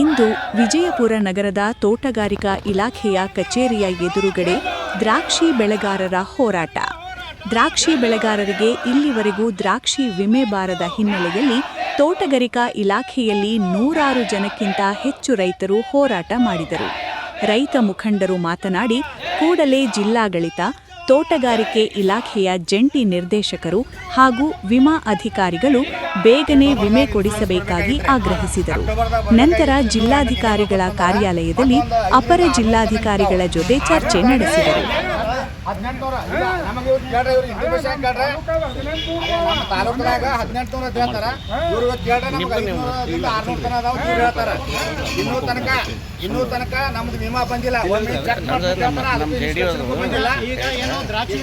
ಇಂದು ವಿಜಯಪುರ ನಗರದ ತೋಟಗಾರಿಕಾ ಇಲಾಖೆಯ ಕಚೇರಿಯ ಎದುರುಗಡೆ ದ್ರಾಕ್ಷಿ ಬೆಳೆಗಾರರ ಹೋರಾಟ. ದ್ರಾಕ್ಷಿ ಬೆಳೆಗಾರರಿಗೆ ಇಲ್ಲಿವರೆಗೂ ದ್ರಾಕ್ಷಿ ವಿಮೆ ಬಾರದ ಹಿನ್ನೆಲೆಯಲ್ಲಿ ತೋಟಗಾರಿಕಾ ಇಲಾಖೆಯಲ್ಲಿ ನೂರಾರು ಜನಕ್ಕಿಂತ ಹೆಚ್ಚು ರೈತರು ಹೋರಾಟ ಮಾಡಿದರು. ರೈತ ಮುಖಂಡರು ಮಾತನಾಡಿ, ಕೂಡಲೇ ಜಿಲ್ಲಾಡಳಿತ ತೋಟಗಾರಿಕೆ ಇಲಾಖೆಯ ಜಂಟಿ ನಿರ್ದೇಶಕರು ಹಾಗೂ ವಿಮಾ ಅಧಿಕಾರಿಗಳು ಬೇಗನೆ ವಿಮೆ ಕೊಡಿಸಬೇಕಾಗಿ ಆಗ್ರಹಿಸಿದರು. ನಂತರ ಜಿಲ್ಲಾಧಿಕಾರಿಗಳ ಕಾರ್ಯಾಲಯದಲ್ಲಿ ಅಪರ ಜಿಲ್ಲಾಧಿಕಾರಿಗಳ ಜೊತೆ ಚರ್ಚೆ ನಡೆಸಿದರು. ಹದಿನೆಂಟುನೂರ ನಮಗೆ ಇವ್ರು ಕೇಳ್ರಿ ಇವ್ರು ಇಂಟಿಮೇಷನ್ ಕೇಳ್ರಿ. ನಮ್ಮ ತಾಲೂಕಿನಾಗ ಹದಿನೆಂಟುನೂರ ಅಂತ ಹೇಳ್ತಾರ. ಇವ್ರು ಇವತ್ತು ಕೇಳ್ರಿ ನಮ್ಗೆ ಐದುನೂರದಿಂದ ಆರ್ನೂರು ತನ ಅದಾವ ಇವ್ರು ಹೇಳ್ತಾರ. ಇನ್ನೂ ತನಕ ಇನ್ನೂ ತನಕ ನಮ್ದು ವಿಮಾ ಬಂದಿಲ್ಲ. ಒಮ್ಮೆ ಚೆಕ್ ಬಂದಿಲ್ಲ. ಈಗ ಏನೋ ದ್ರಾಕ್ಷಿ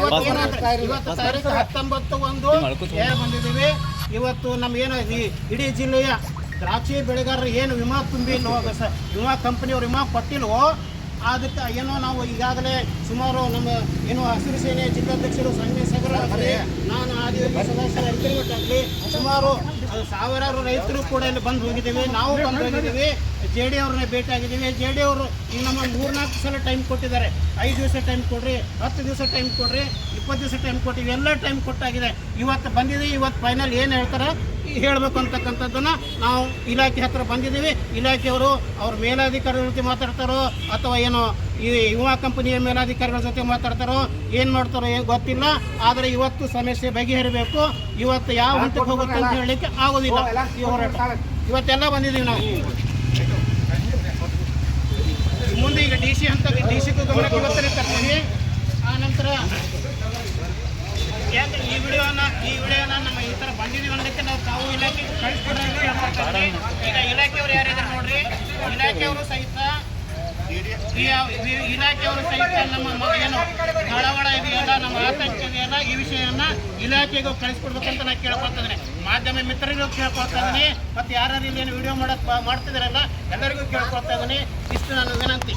ಇವತ್ತು? ಇವತ್ತು ತಾರೀಕು ಹತ್ತೊಂಬತ್ತು ಒಂದು. ಏರ್ ಬಂದಿದ್ದೀವಿ. ಇವತ್ತು ನಮ್ಗೇನು ಇಡೀ ಜಿಲ್ಲೆಯ ದ್ರಾಕ್ಷಿ ಬೆಳೆಗಾರರು ಏನು ವಿಮಾ ತುಂಬಿ ವಿಮಾ ಕಂಪನಿಯವ್ರು ವಿಮಾ ಕೊಟ್ಟಿಲ್ವೋ ಅದಕ್ಕೆ ಏನೋ ನಾವು ಈಗಾಗಲೇ ಸುಮಾರು ನಮ್ಮ ಏನು ಹಸಿರು ಸೇನೆ ಜಿಲ್ಲಾಧ್ಯಕ್ಷರು ಸಂಗಮೇಶ್ವರ ಆಗಲಿ ನಾನು ಆದಿವಾಸಿ ಸದಸ್ಯರ ಅಗ್ರಿಮೆಂಟ್ ಆಗಲಿ ಸುಮಾರು ಸಾವಿರಾರು ರೈತರು ಕೂಡ ಇಲ್ಲಿ ಬಂದು ಹೋಗಿದ್ದೀವಿ. ನಾವು ಬಂದು ಹೋಗಿದ್ದೀವಿ. ಜೆ ಡಿ ಅವ್ರನ್ನ ಭೇಟಿ ಆಗಿದ್ದೀವಿ. ಜೆ ಡಿ ಅವರು ಈಗ ನಮ್ಮ ಮೂರ್ನಾಲ್ಕು ಸಲ ಟೈಮ್ ಕೊಟ್ಟಿದ್ದಾರೆ. ಐದು ದಿವಸ ಟೈಮ್ ಕೊಡ್ರಿ, ಹತ್ತು ದಿವಸ ಟೈಮ್ ಕೊಡ್ರಿ, ಇಪ್ಪತ್ತು ದಿವಸ ಟೈಮ್ ಕೊಟ್ಟಿವಿ ಎಲ್ಲ ಟೈಮ್ ಕೊಟ್ಟಾಗಿದೆ. ಇವತ್ತು ಬಂದಿದೆ, ಇವತ್ತು ಫೈನಲ್ ಏನು ಹೇಳ್ತಾರೆ? ಹೇಳಬೇಕು ಅಂತಕ್ಕಂಥದ್ದನ್ನು ನಾವು ಇಲಾಖೆ ಹತ್ತಿರ ಬಂದಿದ್ದೀವಿ. ಇಲಾಖೆಯವರು ಅವ್ರ ಮೇಲಾಧಿಕಾರಿಗಳ ಜೊತೆ ಮಾತಾಡ್ತಾರೋ ಅಥವಾ ಏನು ಈ ವಿಮಾ ಕಂಪನಿಯ ಮೇಲಾಧಿಕಾರಿಗಳ ಜೊತೆ ಮಾತಾಡ್ತಾರೋ ಏನು ಮಾಡ್ತಾರೋ ಏನು ಗೊತ್ತಿಲ್ಲ. ಆದರೆ ಇವತ್ತು ಸಮಸ್ಯೆ ಬಗೆಹರಿಬೇಕು. ಇವತ್ತು ಯಾವ ಹಂತಕ್ಕೆ ಹೋಗುತ್ತೆ ಅಂತ ಹೇಳಲಿಕ್ಕೆ ಆಗೋದಿಲ್ಲ ಈ ಹೋರಾಟ. ಇವತ್ತೆಲ್ಲ ಬಂದಿದ್ದೀವಿ ನಾವು. ಮುಂದೆ ಈಗ ಡಿ ಸಿ ಹಂತ ಡಿ ಸಿ ಗಮನಕ್ಕೆ ಇವತ್ತನೇ ತರ್ತೀವಿ ಆನಂತರ ಯಾಕೆ ಈ ವಿಡಿಯೋನ ಈ ವಿಡಿಯೋನ ನಮ್ಮ ಈ ಥರ ಅನ್ನೋದಕ್ಕೆ ನಾವು ತಾವು ಇಲಾಖೆಗೆ ಕಳಿಸ್ಕೊಡ್ರಿ. ಈಗ ಇಲಾಖೆಯವರು ಯಾರಿದ್ದಾರೆ ನೋಡ್ರಿ, ಇಲಾಖೆಯವರು ಸಹಿತ ಇಲಾಖೆಯವರು ಸಹಿತ ನಮ್ಮ ಏನು ಕಳವಳ ಇದೆಯಲ್ಲ, ನಮ್ಮ ಆತಂಕ ಇದೆಯಲ್ಲ, ಈ ವಿಷಯವನ್ನ ಇಲಾಖೆಗೂ ಕಳಿಸ್ಕೊಡ್ಬೇಕಂತ ನಾನು ಕೇಳ್ಕೊತಾ ಇದ್ದೀನಿ. ಮಾಧ್ಯಮ ಮಿತ್ರರಿಗೂ ಕೇಳ್ಕೊಳ್ತಾ ಇದ್ದೀನಿ. ಮತ್ತೆ ಯಾರು ಏನು ವಿಡಿಯೋ ಮಾಡಕ್ ಮಾಡ್ತಿದ್ದಾರಲ್ಲ ಎಲ್ಲರಿಗೂ ಕೇಳ್ಕೊಳ್ತಾ ಇದ್ದೀನಿ. ಇಷ್ಟು ನನ್ನ ವಿನಂತಿ.